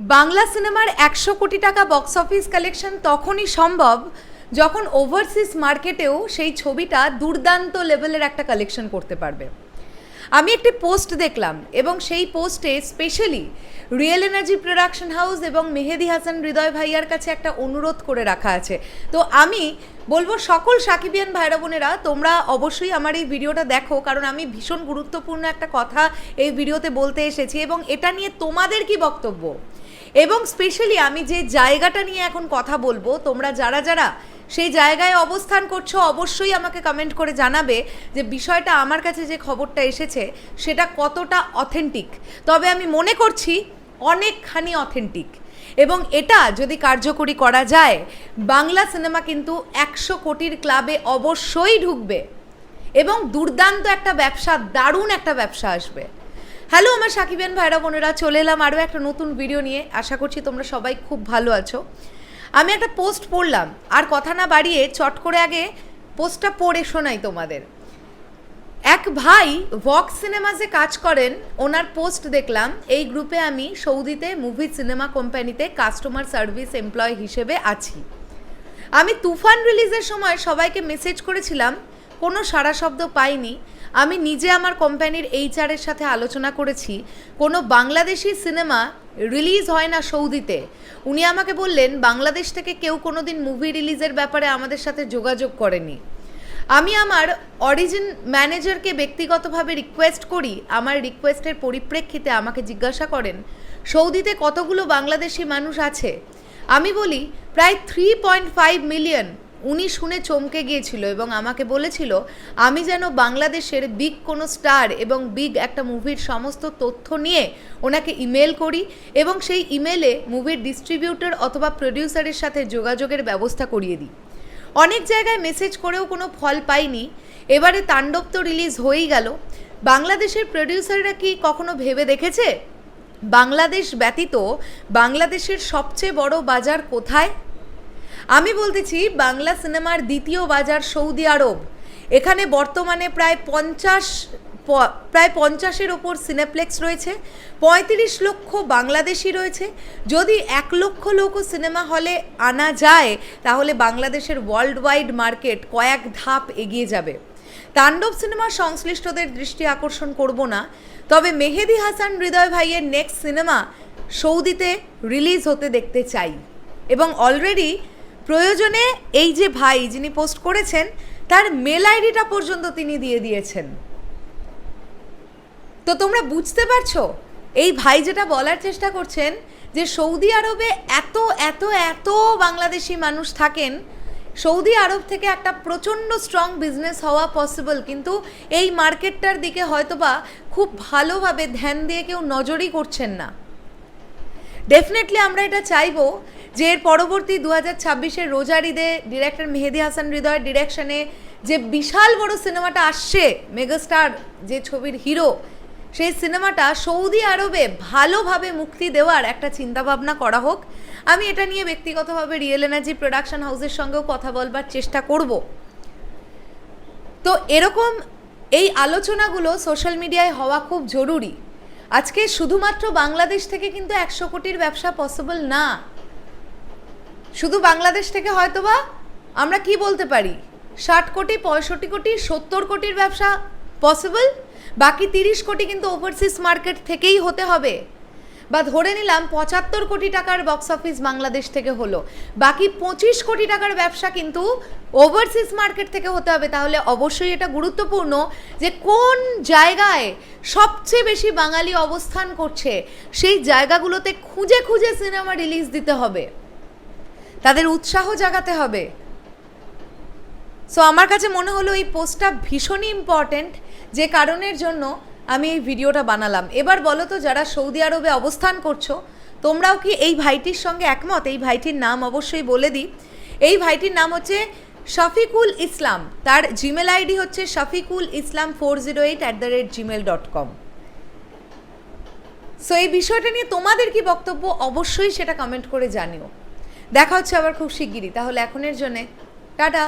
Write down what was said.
বাংলা সিনেমার একশো কোটি টাকা বক্স অফিস কালেকশন তখনই সম্ভব যখন ওভারসিজ মার্কেটেও সেই ছবিটা দুর্দান্ত লেভেলের একটা কালেকশন করতে পারবে। আমি একটি পোস্ট দেখলাম এবং সেই পোস্টে specially real energy production house এবং মেহেদি হাসান হৃদয় ভাইয়ার কাছে একটা অনুরোধ করে রাখা আছে। তো আমি বলব সকল সাকিবিয়ান ভাইরা বোনেরা, তোমরা অবশ্যই আমার এই ভিডিওটা দেখো, কারণ আমি ভীষণ গুরুত্বপূর্ণ একটা কথা এই ভিডিওতে বলতে এসেছি এবং এটা নিয়ে তোমাদের কি বক্তব্য? এবং স্পেশালি আমি যে জায়গাটা নিয়ে এখন কথা বলব, তোমরা যারা যারা সেই জায়গায় অবস্থান করছ, অবশ্যই আমাকে কমেন্ট করে জানাবে যে বিষয়টা আমার কাছে যে খবরটা এসেছে, সেটা কতটা অথেন্টিক তবে আমি মনে করছি অনেকখানি অথেন্টিক এবং এটা যদি কার্যকরী করা যায়, বাংলা সিনেমা কিন্তু একশো কোটির ক্লাবে অবশ্যই ঢুকবে। এবং দুর্দান্ত একটা ব্যবসা, দারুণ একটা ব্যবসা আসবে। হ্যালো আমার সাকিবেন ভাইরা, বোনেরা, চলে এলাম আরও একটা নতুন ভিডিও নিয়ে। আশা করছি তোমরা সবাই খুব ভালো আছো। আমি একটা পোস্ট পড়লাম, আর কথা না বাড়িয়ে চট করে আগে পোস্টটা পড়ে শোনাই তোমাদের। এক ভাই ভক্স সিনেমাসে কাজ করেন, ওনার পোস্ট দেখলাম, এই গ্রুপে আমি সৌদিতে মুভি সিনেমা কোম্পানিতে কাস্টমার সার্ভিস এমপ্লয় হিসেবে আছি। আমি তুফান রিলিজের সময় সবাইকে মেসেজ করেছিলাম কোনো সারা শব্দ পাইনি। আমি নিজে আমার কোম্পানির এইচআরের সাথে আলোচনা করেছি। কোনো বাংলাদেশি সিনেমা রিলিজ হয় না সৌদিতে। উনি আমাকে বললেন, বাংলাদেশ থেকে কেউ কোনো দিন মুভি রিলিজের ব্যাপারে আমাদের সাথে যোগাযোগ করেনি। আমি আমার অরিজিন ম্যানেজারকে ব্যক্তিগতভাবে রিকোয়েস্ট করি। আমার রিকোয়েস্টের পরিপ্রেক্ষিতে আমাকে জিজ্ঞাসা করেন, সৌদিতে কতগুলো বাংলাদেশি মানুষ আছে? আমি বলি, প্রায় থ্রি পয়েন্ট ফাইভ মিলিয়ন উনি শুনে চমকে গিয়েছিল এবং আমাকে বলেছিল, আমি যেন বাংলাদেশের বিগ কোনো স্টার এবং বিগ একটা মুভির সমস্ত তথ্য নিয়ে ওনাকে ইমেল করি এবং সেই ইমেলে মুভির ডিস্ট্রিবিউটর অথবা প্রডিউসারের সাথে যোগাযোগের ব্যবস্থা করিয়ে দিই। অনেক জায়গায় মেসেজ করেও কোনো ফল পাইনি। এবারে তাণ্ডব তো রিলিজ হয়েই গেল। বাংলাদেশের প্রডিউসাররা কি কখনো ভেবে দেখেছে? বাংলাদেশ ব্যতীত বাংলাদেশের সবচেয়ে বড় বাজার কোথায়? আমি বলতেছি, বাংলা সিনেমার দ্বিতীয় বাজার সৌদি আরব। এখানে বর্তমানে প্রায় পঞ্চাশ প্রায় পঞ্চাশের ওপর সিনেপ্লেক্স রয়েছে, পঁয়ত্রিশ লক্ষ বাংলাদেশি রয়েছে। যদি এক লক্ষ লোকও সিনেমা হলে আনা যায়, তাহলে বাংলাদেশের ওয়ার্ল্ড ওয়াইড মার্কেট কয়েক ধাপ এগিয়ে যাবে। তাণ্ডব সিনেমা সংশ্লিষ্টদের দৃষ্টি আকর্ষণ করব না, তবে মেহেদি হাসান হৃদয় ভাইয়ের নেক্সট সিনেমা সৌদিতে রিলিজ হতে দেখতে চাই। এবং অলরেডি প্রয়োজনে এই যে ভাই যিনি পোস্ট করেছেন, তার মেল আইডিটা পর্যন্ত তিনি দিয়ে দিয়েছেন। তো তোমরা বুঝতে পারছ? এই ভাই যেটা বলার চেষ্টা করছেন যে সৌদি আরবে এত এত এত বাংলাদেশি মানুষ থাকেন, সৌদি আরব থেকে একটা প্রচণ্ড স্ট্রং বিজনেস হওয়া পসিবল কিন্তু এই মার্কেটটার দিকে হয়তোবা খুব ভালোভাবে ধ্যান দিয়ে কেউ নজরই করছেন না। ডেফিনেটলি আমরা এটা চাইব যে এর পরবর্তী দু হাজার ছাব্বিশের রোজার ঈদে ডিরেক্টর মেহেদি হাসান হৃদয়ের ডিরেকশনে যে বিশাল বড় সিনেমাটা আসছে মেগাস্টার যে ছবির হিরো সেই সিনেমাটা সৌদি আরবে ভালোভাবে মুক্তি দেওয়ার একটা চিন্তাভাবনা করা হোক। আমি এটা নিয়ে ব্যক্তিগতভাবে রিয়েল এনার্জি প্রোডাকশন হাউসের সঙ্গেও কথা বলবার চেষ্টা করব। তো এরকম এই আলোচনাগুলো সোশ্যাল মিডিয়ায় হওয়া খুব জরুরি। আজকে শুধুমাত্র বাংলাদেশ থেকে কিন্তু একশো কোটির ব্যবসা পসিবল না। শুধু বাংলাদেশ থেকে হয়তোবা, আমরা কি বলতে পারি? ষাট কোটি, পঁয়ষট্টি কোটি, সত্তর কোটির ব্যবসা পসিবল বাকি তিরিশ কোটি কিন্তু ওভারসিজ মার্কেট থেকেই হতে হবে। বা ধরে নিলাম পঁচাত্তর কোটি টাকার বক্স অফিস বাংলাদেশ থেকে হলো। বাকি পঁচিশ কোটি টাকার ব্যবসা কিন্তু ওভারসিজ মার্কেট থেকে হতে হবে। তাহলে অবশ্যই এটা গুরুত্বপূর্ণ যে কোন জায়গায় সবচেয়ে বেশি বাঙালি অবস্থান করছে, সেই জায়গাগুলোতে খুঁজে খুঁজে সিনেমা রিলিজ দিতে হবে। তাদের উৎসাহ জাগাতে হবে। সো আমার কাছে মনে হলো এই পোস্টটা ভীষণই ইম্পর্ট্যান্ট যে কারণের জন্য আমি এই ভিডিওটা বানালাম। এবার বলো তো, যারা সৌদি আরবে অবস্থান করছ, তোমরাও কি এই ভাইটির সঙ্গে একমত? এই ভাইটির নাম অবশ্যই বলে দিই। এই ভাইটির নাম হচ্ছে শফিকুল ইসলাম। তার জিমেল আইডি হচ্ছে Shafiqul Islam four zero eight at the rate Gmail dot com. So এই বিষয়টা নিয়ে তোমাদের কি বক্তব্য? অবশ্যই সেটা কমেন্ট করে জানিও। দেখা হচ্ছে আবার খুব শিগগিরই। তাহলে এখনের জন্যে, টাটা।